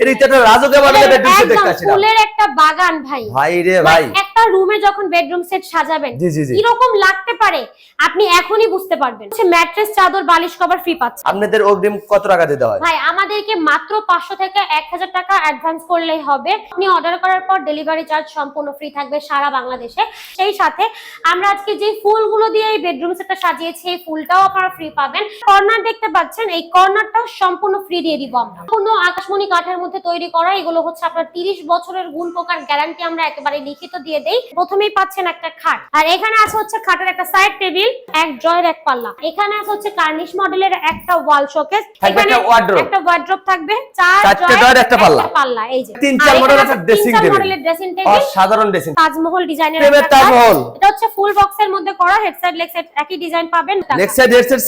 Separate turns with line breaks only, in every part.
এটা একটা রাজকে বলে
এটা
বেডরুম দেখতে আসছিলাম
ফুলের একটা বাগান ভাই।
ভাই রে ভাই।
একটা রুমে যখন বেডরুম সেট সাজাবেন লাগতে পারে? আপনি এখনই বুঝতে পারবেন। ম্যাট্রেস চাদর বালিশ কভার ফ্রি পাচ্ছেন।
আপনাদের অগ্রিম কত টাকা দিতে হয়?
ভাই আমাদেরকে মাত্র পাঁচশো থেকে এক হাজার টাকা অ্যাডভান্স করলেই হবে। আপনি অর্ডার করার পর ডেলিভারি চার্জ সম্পূর্ণ ফ্রি থাকবে সারা বাংলাদেশে। সেই সাথে আমরা আজকে যে ফুলগুলো দিয়ে এই বেডরুম সেটটা সাজিয়েছি এই ফুলটাও আপনারা ফ্রি পাবেন। কর্নার দেখতে পাচ্ছেন এই কর্নারটাও সম্পূর্ণ ফ্রি দিয়ে দিব আমরা। কোনো আকাশমণি কাঠের মধ্যে তৈরি করা এগুলো হচ্ছে আপনার তিরিশ বছরের গুণ প্রকার গ্যারান্টি আমরা একেবারে লিখিত দিয়ে দেই। প্রথমেই পাচ্ছেন একটা খাট। আর এখানে আছে হচ্ছে খাটের একটা সাইড টেবিল এক জয়ের এক পাল্লা। এখানে আছে হচ্ছে কার্নিশ মডেলের একটা ওয়াল শোকেস
এখানে একটা wardrobe।
ওয়ার্ড্রপ থাকবে চার
চারটে একটা পাল্লা।
পাল্লা এই যে।
তিন চার মডেলের একটা
চার
table।
মডেলের ড্রেসিং টেবিল
অসাধারণ ড্রেসিং
তাজমহল ডিজাইনের
তাজমহল।
এটা হচ্ছে ফুল বক্সের মধ্যে করা একই ডিজাইন পাবেন।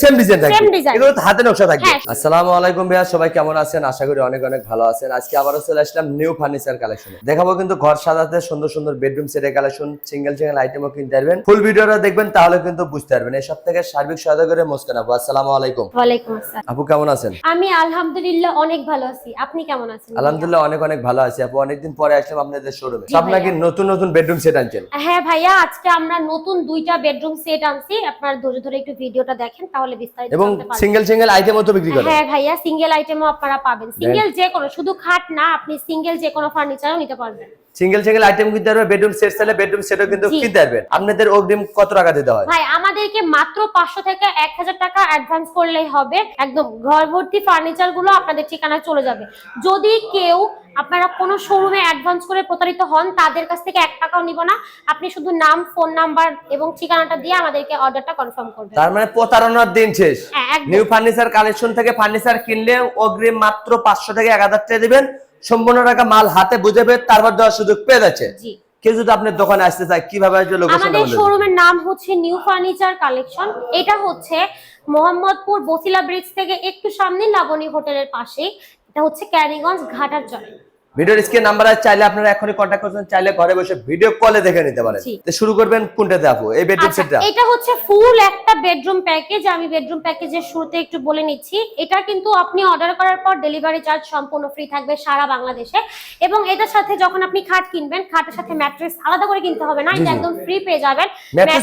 সেম ডিজাইন থাকবে।
Same design।
এগুলো হাতে নকশা থাকবে।
হ্যাঁ।
আসসালামু আলাইকুম ভাইয়া সবাই কেমন আছেন? আশা করি অনেক অনেক ভালো আছেন। আজকে আবারও চলে আসলাম নিউ ফার্নিচার কালেকশনে দেখাবো কিন্তু ঘর সাজাতে সুন্দর সুন্দর বেডরুম সেটের কালেকশন সিঙ্গেল সিঙ্গেল আইটেমও কিনতে পারবেন। ফুল ভিডিওটা দেখবেন তাহলে কিন্তু বুঝতে পারবেন। এই সব থেকে সার্বিক সহায়তা করে মুস্কান আপু আসসালামু আলাইকুম।
আসসালাম।
আপু কেমন আছেন?
আমি আলহামদুলিল্লাহ অনেক ভালো আছি। আপনি কেমন আছেন
আলহামদুলিল্লাহ অনেক অনেক ভালো আছি। আপু অনেকদিন পরে আসলাম আপনাদের শোরুমে আপনাকে নতুন নতুন বেডরুম সেট আনছেন।
হ্যাঁ ভাইয়া আজকে আমরা নতুন দুইটা বেডরুম সেট আনছি। আপনারা ধরে ধরে একটু ভিডিওটা দেখেন তাহলে বিস্তারিত
এবং সিঙ্গেল সিঙ্গেল আইটেমও তো বিক্রি করেন।
হ্যাঁ ভাইয়া সিঙ্গেল আইটেমও আপনারা পাবেন। সিঙ্গেল যে কোনো শুধু খাট না আপনি সিঙ্গেল যে কোনো ফার্নিচারও নিতে পারবেন।
সিঙ্গেল সিঙ্গেল আইটেম কিনতে পারবেন বেডরুম সেট চাইলে বেডরুম সেটও কিন্তু কিনতে পারবেন। আপনাদের অগ্রিম কত টাকা দিতে হয়?
ভাই আমাদেরকে মাত্র পাঁচশো থেকে এক হাজার টাকা অ্যাডভান্স করলেই হবে। একদম ঘর ভর্তি ফার্নিচারগুলো আপনাদের ঠিকানায় চলে যাবে। যদি কেউ আপনারা কোনো শোরুমে অ্যাডভান্স করে প্রতারিত হন তাদের কাছ থেকে এক টাকাও নিব না। আপনি শুধু নাম ফোন নাম্বার এবং ঠিকানাটা দিয়ে আমাদেরকে অর্ডারটা কনফার্ম করবেন।
তার মানে প্রতারণার দিন শেষ। নিউ ফার্নিচার কালেকশন থেকে ফার্নিচার কিনলে অগ্রিম মাত্র পাঁচশো থেকে এক হাজার টাকা দিবেন। সম্পূর্ণ টাকা মাল হাতে বুঝে পেয়ে তারপর দেওয়ার সুযোগ পেয়ে যাচ্ছে। কেউ যদি আপনার দোকানে আসতে চায় কীভাবে
আমাদের শোরুমের নাম হচ্ছে নিউ ফার্নিচার কালেকশন এটা হচ্ছে মোহাম্মদপুর বসিলা ব্রিজ থেকে একটু সামনে লাবণী হোটেলের পাশে এটা হচ্ছে ক্যারিগঞ্জ ঘাটার চলে
ভিডিওর স্ক্রিন নাম্বার আছে চাইলে আপনারা এখনই কন্ট্যাক্ট করছেন চাইলে ঘরে বসে ভিডিও কলে দেখে নিতে পারেন। তো শুরু করবেন কোনটাতে আপু? এই বেডরুম
আচ্ছা
সেটটা
এটা হচ্ছে ফুল একটা বেডরুম প্যাকেজ আমি বেডরুম প্যাকেজের শুরুতে একটু বলে নিচ্ছি। এটা কিন্তু আপনি অর্ডার করার পর ডেলিভারি চার্জ সম্পূর্ণ ফ্রি থাকবে সারা বাংলাদেশে। এবং এটার সাথে যখন আপনি খাট কিনবেন খাটের সাথে ম্যাট্রেস আলাদা করে কিনতে হবে না এটা একদম ফ্রি পেয়ে যাবেন।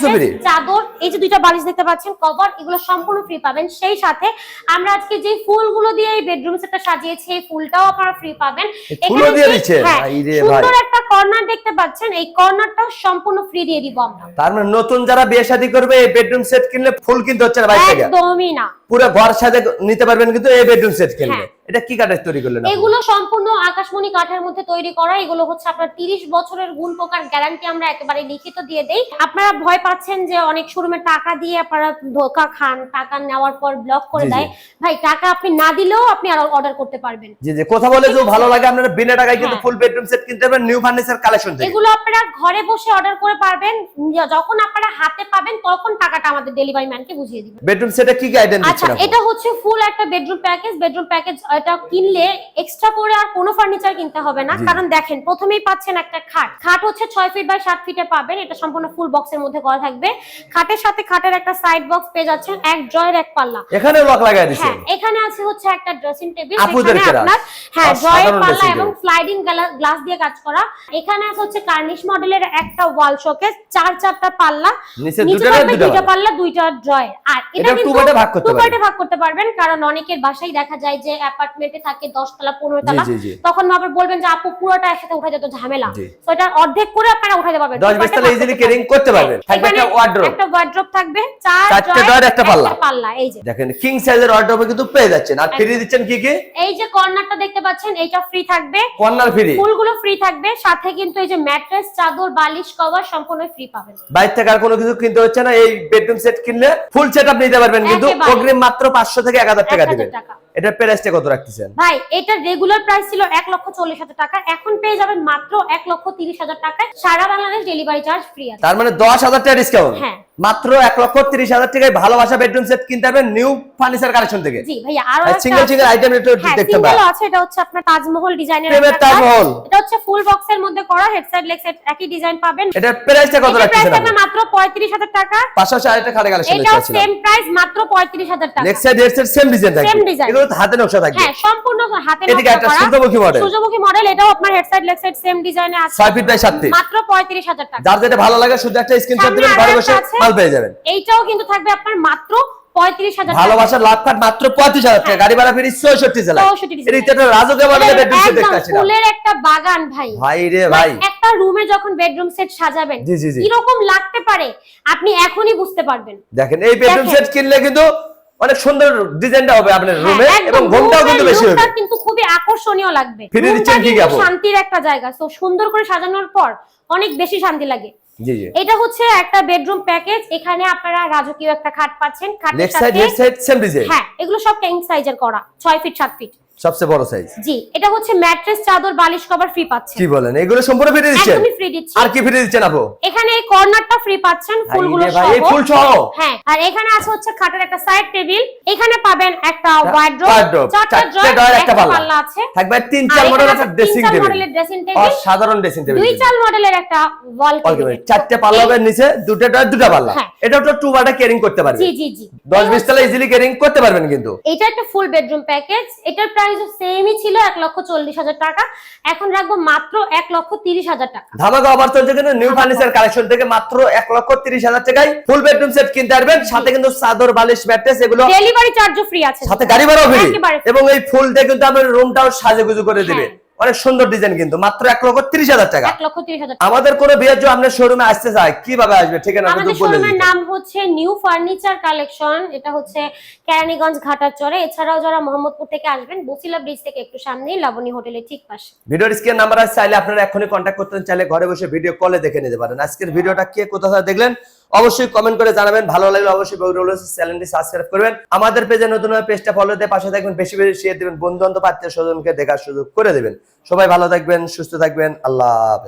Free?
চাদর এই যে দুইটা বালিশ দেখতে পাচ্ছেন কভার এগুলো সম্পূর্ণ ফ্রি পাবেন। সেই সাথে আমরা আজকে যে ফুলগুলো দিয়ে এই বেডরুম সেটটা সাজিয়েছি এই ফুলটাও আপনারা ফ্রি পাবেন।
এই দিয়ে দিচ্ছেন?
হ্যাঁ,
ভাই।
সুন্দর একটা কর্নার দেখতে পাচ্ছেন। এই কর্নারটাও সম্পূর্ণ ফ্রি দিয়ে দিব আমরা।
তার মানে নতুন যারা বিয়ে শাদী করবে এই বেডরুম সেট কিনলে ফুল কিনতে হচ্ছে না বাইরে
একদমই না।
পুরো ঘর সাজে নিতে পারবেন কিন্তু এই বেডরুম সেট কিনলে।
হ্যাঁ।
এটা কি কাঠের তৈরি করলেন
এগুলো সম্পূর্ণ আকাশমণি কাঠের মধ্যে তৈরি করা। এগুলো হচ্ছে আপনার তিরিশ বছরের গুণ প্রকার গ্যারান্টি আমরা একেবারে লিখিত দিয়ে দেই। আপনারা ভয় পাচ্ছেন যে অনেক শোরুমে টাকা দিয়ে আপনারা ধোকা খান টাকা নেওয়ার পর ব্লক করে। দেয়। ভাই টাকা আপনি না দিলেও আপনি আর অর্ডার করতে পারবেন।
জি জি। কথা বলে যে ভালো লাগে আপনারা বিনা টাকায় কিন্তু। ফুল বেডরুম সেট কিনতে পারবেন নিউ ফার্নিচার কালেকশন থেকে।
এগুলো আপনারা ঘরে বসে অর্ডার করে পারবেন। যখন আপনারা হাতে পাবেন তখন টাকাটা আমাদের ডেলিভারি ম্যানকে বুঝিয়ে দিবেন।
বেডরুম সেটে কি কি আইটেম
আচ্ছা এটা হচ্ছে ফুল একটা বেডরুম প্যাকেজ বেডরুম প্যাকেজ এটা কিনলে এক্সট্রা করে আর কোনো ফার্নিচার কিনতে হবে না। কারণ দেখেন প্রথমেই পাচ্ছেন একটা খাট। খাট হচ্ছে ছয় ফিট বাই সাত ফিটে পাবেন। এটা সম্পূর্ণ ফুল বক্সের মধ্যে করা থাকবে। খাটের সাথে খাটের একটা সাইড বক্স পেয়ে যাচ্ছেন এক জয়ের এক পাল্লা।
এখানেও লক লাগাই দিচ্ছেন
হ্যাঁ এখানে আছে হচ্ছে একটা ড্রেসিং টেবিল
কেরা?
আপনার হ্যাঁ জয়ের পাল্লা এবং স্লাইডিং গ্লাস দিয়ে কাজ করা। এখানে আছে হচ্ছে কার্নিশ মডেলের একটা ওয়াল শোকেস চার চারটা পাল্লা।
নিচে দুটো
দুইটা পাল্লা। দুইটা ড্রয়ার আর এটা কিন্তু
part এ ভাগ করতে পারবেন।
এ ভাগ করতে পারবেন কারণ অনেকের বাসায় দেখা যায় যে অ্যাপার্টমেন্টে থাকে 10 তলা 15
জি
তলা তখন আবার বলবেন যে আপু পুরোটা একসাথে উঠে যেত ঝামেলা। তো এটা অর্ধেক করে আপনারা উঠাতে পারবেন।
দশ বিশ তালা ইজিলি ক্যারিং করতে পারবেন। থাকবে একটা ওয়ার্ড্রোব
একটা থাকবে চার
চারটে
drawer,
একটা পাল্লা।
পাল্লা এই যে।
দেখেন কিং সাইজের ওয়ার্ড্রোবে কিন্তু পেয়ে যাচ্ছেন। আর ফ্রি দিচ্ছেন কি কি?
এই যে কর্নারটা দেখতে পাচ্ছেন এইটা ফ্রি থাকবে।
কর্নার ফ্রি
ফুলগুলো ফ্রি থাকবে সাথে কিন্তু এই যে ম্যাট্রেস চাদর বালিশ কভার সম্পূর্ণ ফ্রি পাবেন।
বাইরে থেকে আর কোনো কিছু কিনতে হচ্ছে না এই বেডরুম সেট কিনলে ফুল সেট আপনি নিতে পারবেন কিন্তু অগ্রিম মাত্র পাঁচশো থেকে এক হাজার টাকা
1000
দিবেন
টাকা
এটার প্রাইসটা কত রাখতেছেন?
ভাই এটা রেগুলার প্রাইস ছিল এক লক্ষ চল্লিশ হাজার টাকা। এখন পেয়ে যাবেন মাত্র এক লক্ষ তিরিশ হাজার টাকায় সারা বাংলাদেশ ডেলিভারি চার্জ ফ্রি আছে।
তার মানে দশ হাজার টাকা ডিসকাউন্ট
হ্যাঁ।
মাত্র এক লক্ষ তিরিশ হাজার টাকায় ভালোবাসা বেডরুম সেট কিনতে পারবেন নিউ ফার্নিচার কালেকশন থেকে।
জি ভাইয়া আরও
সিঙ্গেল সিঙ্গেল আইটেম একটু
হ্যাঁ
দেখতে
সিঙ্গেল আছে এটা হচ্ছে আপনার তাজমহল ডিজাইনের
তাজমহল।
এটা হচ্ছে ফুল বক্সের মধ্যে করা হেডসেট লেগ সেট একই ডিজাইন পাবেন।
এটার প্রাইসটা কত
এটার প্রাইস
রাখতেছেন
থাকবে মাত্র 35000 টাকা।
পাশাপাশি আরেকটা খাটে কালেকশন দেখতে
সেম প্রাইস মাত্র 35000 টাকা।
Next side headset same design থাকবে
Same design।
হাতে নকশা থাকবে।
হ্যাঁ সম্পূর্ণ হাতে
এদিকে একটা সূর্যমুখী মডেল
সূর্যমুখী মডেল এটাও আপনার লেগ সেট সেম ডিজাইনে আছে।
6 ফিট বাই 7 ফিট
মাত্র 35000 টাকা।
যার যেটা ভালো লাগে শুধু একটা স্ক্রিনশট দিবেন ঘরে বসে মাল পেয়ে যাবেন।
এইটাও কিন্তু থাকবে আপনার মাত্র
ভালোবাসার লাভ কাট মাত্র পঁয়ত্রিশ হাজার টাকা।
হ্যাঁ।
গাড়ি ভাড়া ফিরি ছয়ষট্টি জেলা
64 ডিজাইন।
এটা একটা রাজকীয় মডেলের বেডরুম সেট
একদম
দেখতে আসছিলাম।
ফুলের একটা বাগান ভাই।
ভাই রে ভাই।
একটা রুমে যখন বেডরুম সেট সাজাবেন। কীরকম লাগতে পারে? আপনি এখনই বুঝতে পারবেন।
দেখেন এই বেডরুম সেট কিনলে কিন্তু অনেক সুন্দর ডিজাইনটা হবে আপনার
হ্যাঁ,
রুমে এবং ঘুমটাও কিন্তু বেশি হবে।
কিন্তু খুবই আকর্ষণীয় লাগবে।
ফিরে দিচ্ছেন কি গাবো
শান্তির একটা জায়গা তো সুন্দর করে সাজানোর পর অনেক বেশি শান্তি লাগে।
জি জি।
এটা হচ্ছে একটা বেডরুম প্যাকেজ এখানে আপনারা রাজকীয় একটা খাট পাচ্ছেন খাটের
লেফট সাইড
সাথে
হেড সাইড সেম ডিজাইন
হ্যাঁ এগুলো সব কিং সাইজের করা 6 ফিট 7 ফিট
সবচেয়ে বড় সাইজ
জি এটা হচ্ছে ম্যাট্রেস চাদর বালিশ কভার ফ্রি পাচ্ছেন।
কি বলেন? এগুলো সম্পূর্ণ ফ্রি দিচ্ছেন?
একদমই ফ্রি দিচ্ছি।
আর কি ফ্রি দিচ্ছেন আপু?
এখানে এই কর্নারটা ফ্রি পাচ্ছেন ফুলগুলো সহ।
এই ফুল সহ?
হ্যাঁ আর এখানে আছে হচ্ছে খাটের একটা সাইড টেবিল এখানে পাবেন একটা ওয়ার্ড্রোব চারটা ড্রয়ার
একটা পাল্লা।
আছে।
থাকবে তিন চার
এখানে
মডেল
আছে
একটা ড্রেসিং টেবিল
মডেলের ড্রেসিং টেবিল
অসাধারণ ড্রেসিং টেবিল
দুই চার মডেলের একটা ওয়াল
অলকেমেট চারটে পাল্লা হবে নিচে দুটো ড্রয়ার দুটো পাল্লা।
হ্যাঁ।
এটা তো টু বাটা ক্যারিং করতে পারবে।
জি জি জি।
দশ বিশ তলা ইজিলি ক্যারিং করতে পারবেন কিন্তু।
এটা একটা ফুল বেডরুম প্যাকেজ এটার প্রাইস সেমই ছিল এক লক্ষ চল্লিশ হাজার টাকা। এখন রাখব মাত্র এক লক্ষ তিরিশ হাজার টাকা।
ধামাকা অফার চলছে কিন্তু নিউ ফার্নিচার কালেকশন থেকে মাত্র এক লক্ষ তিরিশ হাজার টাকায় ফুল বেডরুম সেট কিনতে পারবেন সাথে কিন্তু চাদর বালিশ ম্যাট্রেস এগুলো
ডেলিভারি চার্জও ফ্রি আছে।
সাথে গাড়ি ভাড়াও ফ্রি এবং এই ফুল দিয়ে কিন্তু আপনার রুমটাও সাজে গুজু করে দিবে।
হ্যাঁ।
অনেক সুন্দর ডিজাইন কিন্তু মাত্র এক লক্ষ তিরিশ হাজার টাকা। আমাদের কোনো বিয়ের জন্য আপনার শোরুমে আসতে চায় কীভাবে আসবে? ঠিকানা
আমাদের শোরুমের নাম হচ্ছে নিউ ফার্নিচার কালেকশন এটা হচ্ছে কেরানীগঞ্জ ঘাটার চরে। এছাড়াও যারা মোহাম্মদপুর থেকে আসবেন বসিলা ব্রিজ থেকে একটু সামনেই লাবণী হোটেলের ঠিক পাশে।
ভিডিওর স্ক্রিন নাম্বার আছে চাইলে আপনারা এখনই কন্ট্যাক্ট করতে চাইলে ঘরে বসে ভিডিও কলে দেখে নিতে পারেন। আজকের ভিডিওটা কে কোথা থেকে দেখলেন? অবশ্যই কমেন্ট করে জানাবেন। ভালো লাগলে অবশ্যই বগুড়া চ্যানেলটি সাবস্ক্রাইব করবেন। আমাদের পেজে নতুন পেজটা ফলো দিয়ে পাশে থাকবেন, বেশি বেশি শেয়ার দেবেন। বন্ধু বান্ধব আত্মীয় স্বজনকে দেখার সুযোগ করে দেবেন। সবাই ভালো থাকবেন, সুস্থ থাকবেন। আল্লাহ হাফেজ।